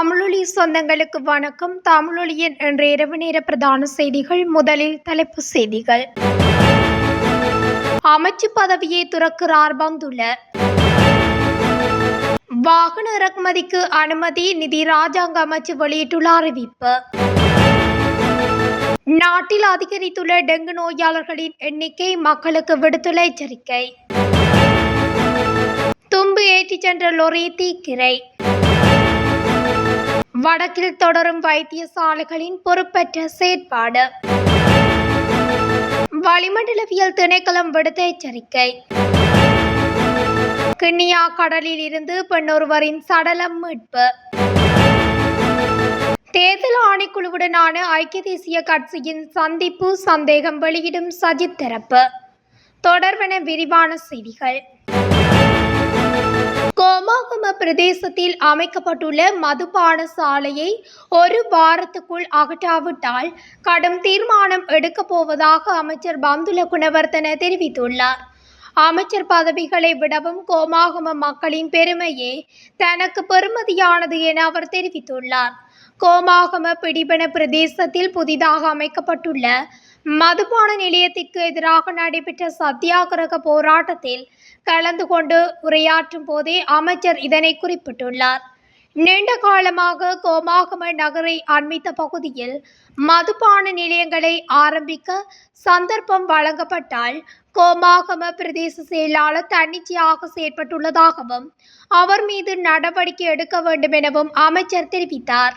தமிழொலி சொந்தங்களுக்கு வணக்கம். தமிழொலியின் இன்று இரவு நேர பிரதான செய்திகள் முதலில் தலைப்பு செய்திகள். அமைச்சு பதவியை துறக்கிறார் பந்துல. வாகன இறக்குமதிக்கு அனுமதி நிதி ராஜாங்க அமைச்சு வெளியிட்டுள்ள அறிவிப்பு. நாட்டில் அதிகரித்துள்ள டெங்கு நோயாளர்களின் எண்ணிக்கை மக்களுக்கு விடுத்துள்ள எச்சரிக்கை. தும்பு ஏற்றிச் சென்ற லொரி தீக்கிரை. வடக்கில் தொடரும் வைத்தியசாலைகளின் பொறுப்பற்ற செயற்பாடு. வளிமண்டலவியல் திணைக்களம் விடுத்த எச்சரிக்கை. கிண்ணியா கடலில் இருந்து பெண்ணொருவரின் சடலம் மீட்பு. தேர்தல் ஆணைக்குழுவுடனான ஐக்கிய தேசிய கட்சியின் சந்திப்பு சந்தேகம் வெளியிடும் சஜித் தரப்பு தொடர்பென விரிவான செய்திகள். கோமாகம பிரதேசத்தில் அமைக்கப்பட்டுள்ள மதுபான சாலையை ஒரு வாரத்துக்குள் அகற்றாவிட்டால் கடும் தீர்மானம் எடுக்கப் போவதாக அமைச்சர் பந்துல குணவர்த்தன தெரிவித்துள்ளார். அமைச்சர் பதவிகளை விடவும் கோமாகம மக்களின் பெருமையே தனக்கு பெருமதியானது என அவர் தெரிவித்துள்ளார். கோமாகம பிடிபன பிரதேசத்தில் புதிதாக அமைக்கப்பட்டுள்ள மதுபான நிலையத்திற்கு எதிராக நடைபெற்ற சத்தியாகிரக போராட்டத்தில் கலந்து கொண்டு உரையாற்றும் போதே அமைச்சர் இதனை குறிப்பிட்டுள்ளார். நீண்ட காலமாக கோமாகம நகரை அண்மித்த பகுதியில் மதுபான நிலையங்களை ஆரம்பிக்க சந்தர்ப்பம் வழங்கப்பட்டால் கோமாகம பிரதேச செயலாளர் தன்னிச்சையாக செயற்பட்டுள்ளதாகவும் அவர் மீது நடவடிக்கை எடுக்க வேண்டும் எனவும் அமைச்சர் தெரிவித்தார்.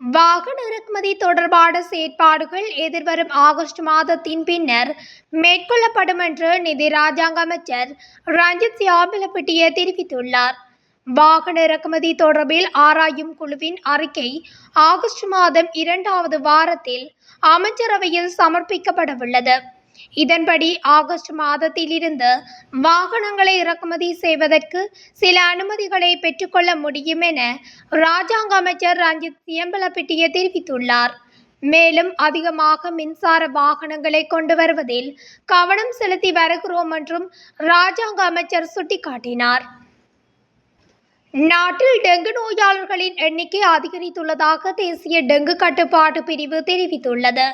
வாகன இறக்குமதி தொடர்பான செயற்பாடுகள் எதிர்வரும் ஆகஸ்ட் மாதத்தின் பின்னர் மேற்கொள்ளப்படும் என்று நிதி ராஜாங்க அமைச்சர் ரஞ்சித் சியாமிலப்பட்டிய தெரிவித்துள்ளார். வாகன இறக்குமதி தொடர்பில் ஆராயும் குழுவின் அறிக்கை ஆகஸ்ட் மாதம் இரண்டாவது வாரத்தில் அமைச்சரவையில் சமர்ப்பிக்கப்படவுள்ளது. இதன்படி ஆகஸ்ட் மாதத்திலிருந்து வாகனங்களை இறக்குமதி செய்வதற்கு சில அனுமதிகளை பெற்றுக்கொள்ள முடியும் என ராஜாங்க அமைச்சர் ரஞ்சித் சியம்பலப்பிட்டிய தெரிவித்துள்ளார். மேலும் அதிகமாக மின்சார வாகனங்களை கொண்டு வருவதில் கவனம் செலுத்தி வருகிறோம் என்றும் ராஜாங்க அமைச்சர் சுட்டிக்காட்டினார். நாட்டில் டெங்கு நோயாளர்களின் எண்ணிக்கை அதிகரித்துள்ளதாக தேசிய டெங்கு கட்டுப்பாட்டு பிரிவு தெரிவித்துள்ளது.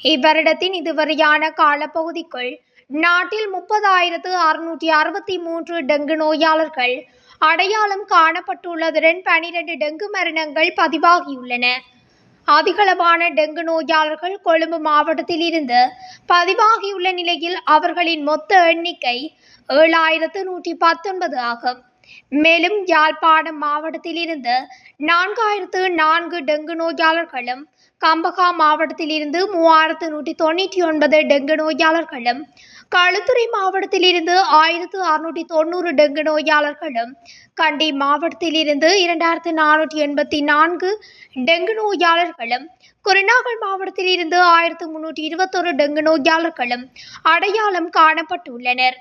இவ்வருடத்தின் இதுவரையான காலப்பகுதிக்குள் நாட்டில் முப்பதாயிரத்து அறுநூற்றி அறுபத்தி மூன்று டெங்கு நோயாளர்கள் அடையாளம் காணப்பட்டுள்ளதுடன் பனிரெண்டு டெங்கு மரணங்கள் பதிவாகியுள்ளன. அதிகளவான டெங்கு நோயாளர்கள் கொழும்பு மாவட்டத்தில் இருந்து பதிவாகியுள்ள நிலையில் அவர்களின் மொத்த எண்ணிக்கை ஏழாயிரத்து நூற்றி பத்தொன்பது ஆகும். மேலும் யாழ்ப்பாணம் மாவட்டத்தில் இருந்து நான்காயிரத்து நான்கு டெங்கு நோயாளர்களும் கம்பகா மாவட்டத்திலிருந்து மூவாயிரத்து நூற்றி தொண்ணூற்றி ஒன்பது டெங்கு நோயாளர்களும் களுத்துறை மாவட்டத்தில் இருந்து ஆயிரத்து அறுநூற்றி தொண்ணூறு டெங்கு நோயாளர்களும் கண்டி மாவட்டத்தில் இருந்து இரண்டாயிரத்து நானூற்றி எண்பத்தி நான்கு டெங்கு நோயாளர்களும் குருநாகல் மாவட்டத்தில் இருந்து ஆயிரத்து முன்னூற்றி இருபத்தொரு டெங்கு நோயாளர்களும் அடையாளம் காணப்பட்டுள்ளனர்.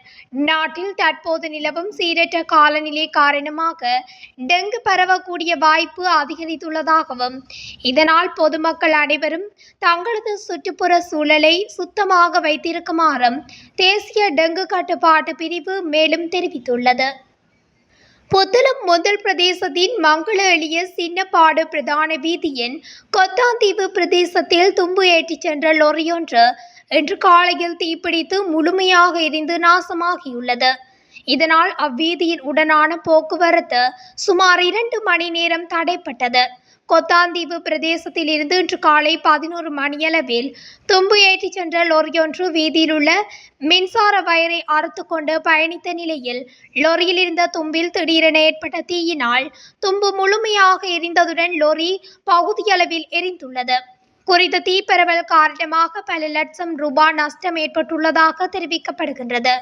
நாட்டில் தற்போது நிலவும் சீரற்ற காலநிலை காரணமாக டெங்கு பரவக்கூடிய வாய்ப்பு அதிகரித்துள்ளதாகவும் இதனால் பொதுமக்கள் அனைவரும் தங்களது சுற்றுப்புற சூழலை சுத்தமாக வைத்திருக்குமாறும் தேசிய டெங்கு கட்டுப்பாட்டு பிரிவு மேலும் தெரிவித்துள்ளது. புத்தளம் முதல் பிரதேசத்தின் மங்கள எளிய சின்னப்பாடு பிரதான வீதியின் கொத்தாந்தீவு பிரதேசத்தில் தும்பு ஏற்றிச் சென்ற லொரியொன்று இன்று காலையில் தீப்பிடித்து முழுமையாக எரிந்து நாசமாகியுள்ளது. இதனால் அவ்வீதியின் உடனான போக்குவரத்து சுமார் இரண்டு மணி நேரம் தடைப்பட்டது. கொத்தாந்தீவு பிரதேசத்தில் இருந்து இன்று காலை பதினோரு மணியளவில் தும்பு ஏற்றிச் சென்ற லொரியொன்று வீதியில் உள்ள மின்சார வயரை அறுத்து கொண்டு பயணித்த நிலையில் லொரியில் இருந்த தும்பில் திடீரென ஏற்பட்ட தீயினால் தும்பு முழுமையாக எரிந்ததுடன் லொரி பகுதியளவில் எரிந்துள்ளது. குறித்த தீப்பரவல் காரணமாக பல லட்சம் ரூபாய் நஷ்டம் ஏற்பட்டுள்ளதாக தெரிவிக்கப்படுகின்றது.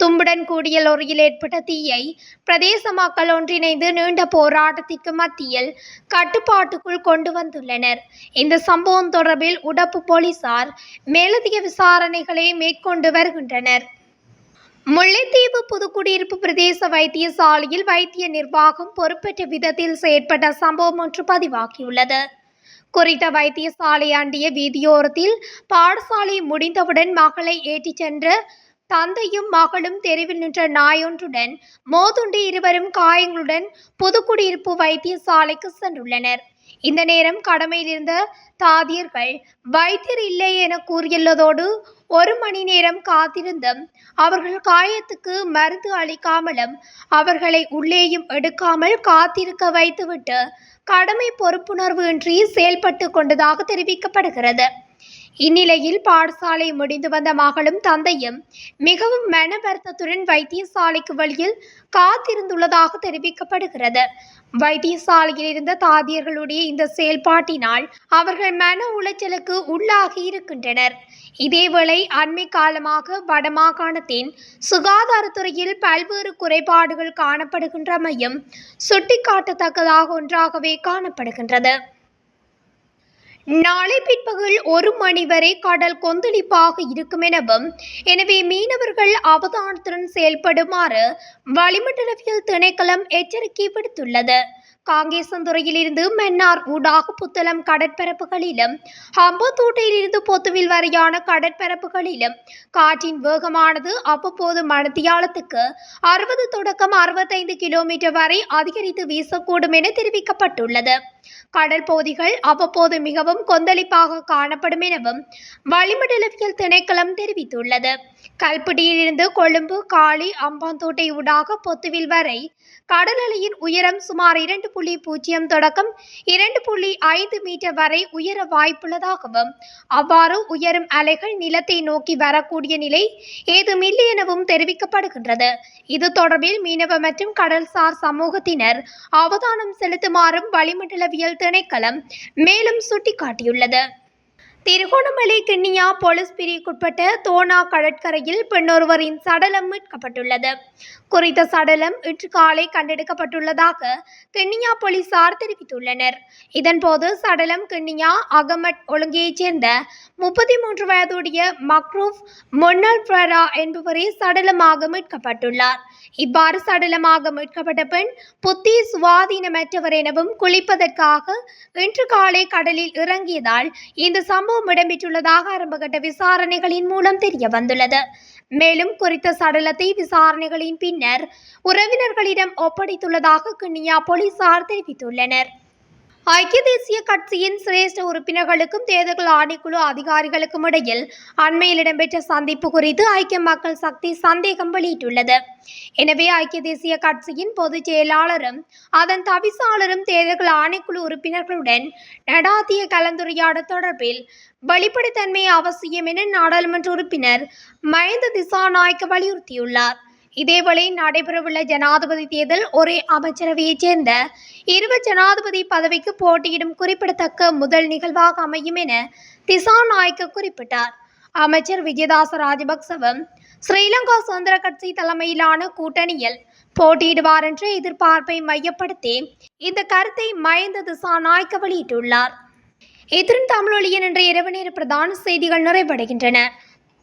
தும்புடன் கூடிய லொரியில் ஏற்பட்ட தீயை பிரதேச மக்கள் ஒன்றிணைந்து நீண்ட போராட்டத்திற்கு மத்தியில் கட்டுப்பாட்டுக்குள் கொண்டு வந்துள்ளனர். இந்த சம்பவம் தொடர்பில் உடப்பு போலீசார் மேலதிக விசாரணைகளை மேற்கொண்டு வருகின்றனர். முல்லைத்தீவு புதுக்குடியிருப்பு பிரதேச வைத்தியசாலையில் வைத்திய நிர்வாகம் பொறுப்பேற்ற விதத்தில் செயற்பட்ட சம்பவம் ஒன்று பதிவாகியுள்ளது. குறித்த வைத்தியசாலை அண்டிய வீதியோரத்தில் பாடசாலை முடிந்தவுடன் மகளை ஏற்றிச் சென்ற தந்தையும் மகளும் தெருவில் நின்ற நாயொன்றுடன் மோதுண்டு இருவரும் காயங்களுடன் புதுக்குடியிருப்பு வைத்தியசாலைக்கு சென்றுள்ளனர். இந்த நேரம் கடமையில் இருந்த தாதியர்கள் வைத்தியர் இல்லை என கூறியுள்ளதோடு ஒரு மணி நேரம் காத்திருந்தும் அவர்கள் காயத்துக்கு மருந்து அளிக்காமலும் அவர்களை உள்ளேயும் எடுக்காமல் காத்திருக்க வைத்துவிட்டு கடமை பொறுப்புணர்வு இன்றி செயல்பட்டு கொண்டதாக தெரிவிக்கப்படுகிறது. இந்நிலையில் பாடசாலை முடிந்து வந்த மகளும் தந்தையும் மிகவும் மன வருத்தத்துடன் வைத்தியசாலைக்கு வழியில் காத்திருந்துள்ளதாக தெரிவிக்கப்படுகிறது. வைத்தியசாலையில் இருந்த தாதியர்களுடைய இந்த செயல்பாட்டினால் அவர்கள் மன உளைச்சலுக்கு உள்ளாகி இருக்கின்றனர். இதேவேளை அண்மை காலமாக வடமாகாணத்தின் சுகாதாரத்துறையில் பல்வேறு குறைபாடுகள் காணப்படுகின்றமையும் சுட்டிக்காட்டத்தக்கதாக ஒன்றாகவே காணப்படுகின்றது. நாளை பிற்பகல் ஒரு மணி வரை கடல் கொந்தளிப்பாக இருக்கும் எனவும் எனவே மீனவர்கள் அவதானத்துடன் செயல்படுமாறு வளிமண்டலவியல் திணைக்களம் எச்சரிக்கை விடுத்துள்ளது. காங்கேசந்துறையிலிருந்து மன்னார் ஊடாக புத்தளம் கடற்பரப்புகளிலும் ஹம்பத்தூட்டையிலிருந்து பொத்துவில் வரையான கடற்பரப்புகளிலும் காற்றின் வேகமானது அவ்வப்போது மணத்தியாலத்துக்கு அறுபது தொடக்கம் அறுபத்தைந்து கிலோமீட்டர் வரை அதிகரித்து வீசக்கூடும் என தெரிவிக்கப்பட்டுள்ளது. கடல் பகுதிகள் அவ்வப்போது மிகவும் கொந்தளிப்பாக காணப்படும் எனவும் வளிமண்டலவியல் திணைக்களம் தெரிவித்துள்ளது. கல்பிடியிலிருந்து கொழும்பு காளி அம்பாந்தோட்டை ஊடாக பொத்துவில் வரை கடலலையின் உயரம் சுமார் இரண்டு புள்ளி பூஜ்ஜியம் தொடக்கம் இரண்டு புள்ளி ஐந்து மீட்டர் வரை உயர வாய்ப்புள்ளதாகவும் அவ்வாறு உயரும் அலைகள் நிலத்தை நோக்கி வரக்கூடிய நிலை ஏதுமில்லை எனவும் தெரிவிக்கப்படுகின்றது. இது தொடர்பில் மீனவ மற்றும் கடல்சார் சமூகத்தினர் அவதானம் செலுத்துமாறும் வளிமண்டலவியல் திணைக்களம் மேலும் சுட்டிக்காட்டியுள்ளது. திருகோணமலை கிண்ணியா போலீஸ் பிரிவுக்குட்பட்ட தோனா கடற்கரையில் பெண்ணொருவரின் சடலம் மீட்கப்பட்டுள்ளது. குறித்த சடலம் இன்று காலை கண்டெடுக்கப்பட்டுள்ளதாக கிண்ணியா போலீசார் தெரிவித்துள்ளனர். இதன்போது சடலம் கிண்ணியா அகமட் ஒழுங்கையைச் சேர்ந்த முப்பத்தி மூன்று வயதுடைய மக்ரூஃப் மொன்னல் பிரரா என்பவரே சடலமாக மீட்கப்பட்டுள்ளார். இவ்வாறு சடலமாக மீட்கப்பட்ட பெண் புத்தி சுவாதீனமற்றவர் எனவும் குளிப்பதற்காக இன்று காலை கடலில் இறங்கியதால் இந்த சம்பவம் இடம்பெற்றுள்ளதாக ஆரம்பகட்ட விசாரணைகளின் மூலம் தெரிய வந்துள்ளது மேலும் குறித்த சடலத்தை விசாரணைகளின் பின்னர் உறவினர்களிடம் ஒப்படைத்துள்ளதாக கிண்ணியா போலீசார் தெரிவித்துள்ளனர். ஐக்கிய தேசிய கட்சியின் சிரேஷ்ட உறுப்பினர்களுக்கும் தேர்தல் ஆணைக்குழு அதிகாரிகளுக்கும் இடையில் அண்மையில் இடம்பெற்ற சந்திப்பு குறித்து ஐக்கிய மக்கள் சக்தி சந்தேகம் வெளியிட்டுள்ளது. எனவே ஐக்கிய தேசிய கட்சியின் பொதுச் செயலாளரும் அதன் தவிசாளரும் தேர்தல் ஆணைக்குழு உறுப்பினர்களுடன் நடாத்திய கலந்துரையாடல் தொடர்பில் வெளிப்படைத்தன்மை அவசியம் என நாடாளுமன்ற உறுப்பினர் மஹிந்த திசாநாயக்க வலியுறுத்தியுள்ளார். இதேவேளை நடைபெறவுள்ள ஜனாதிபதி தேர்தல் ஒரே அமைச்சரவையைச் சேர்ந்த இருவ ஜனாதிபதி பதவிக்கு போட்டியிடும் குறிப்பிடத்தக்க முதல் நிகழ்வாக அமையும் என திசாநாயக்க குறிப்பிட்டார். அமைச்சர் விஜயதாச ராஜபக்சவும் ஸ்ரீலங்கா சுதந்திர கட்சி தலைமையிலான கூட்டணியில் போட்டியிடுவார் என்ற எதிர்பார்ப்பை மையப்படுத்தி இந்த கருத்தை மயந்த திசா நாயக்க வெளியிட்டுள்ளார். இத்துடன் தமிழொழியன் என்ற இரவு நேர பிரதான செய்திகள் நிறைவடைகின்றன.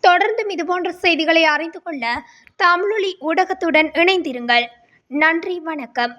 தொடர்ந்தும் இதுபோன்ற செய்திகளை அறிந்து கொள்ள தமிழொலி ஊடகத்துடன் இணைந்திருங்கள். நன்றி வணக்கம்.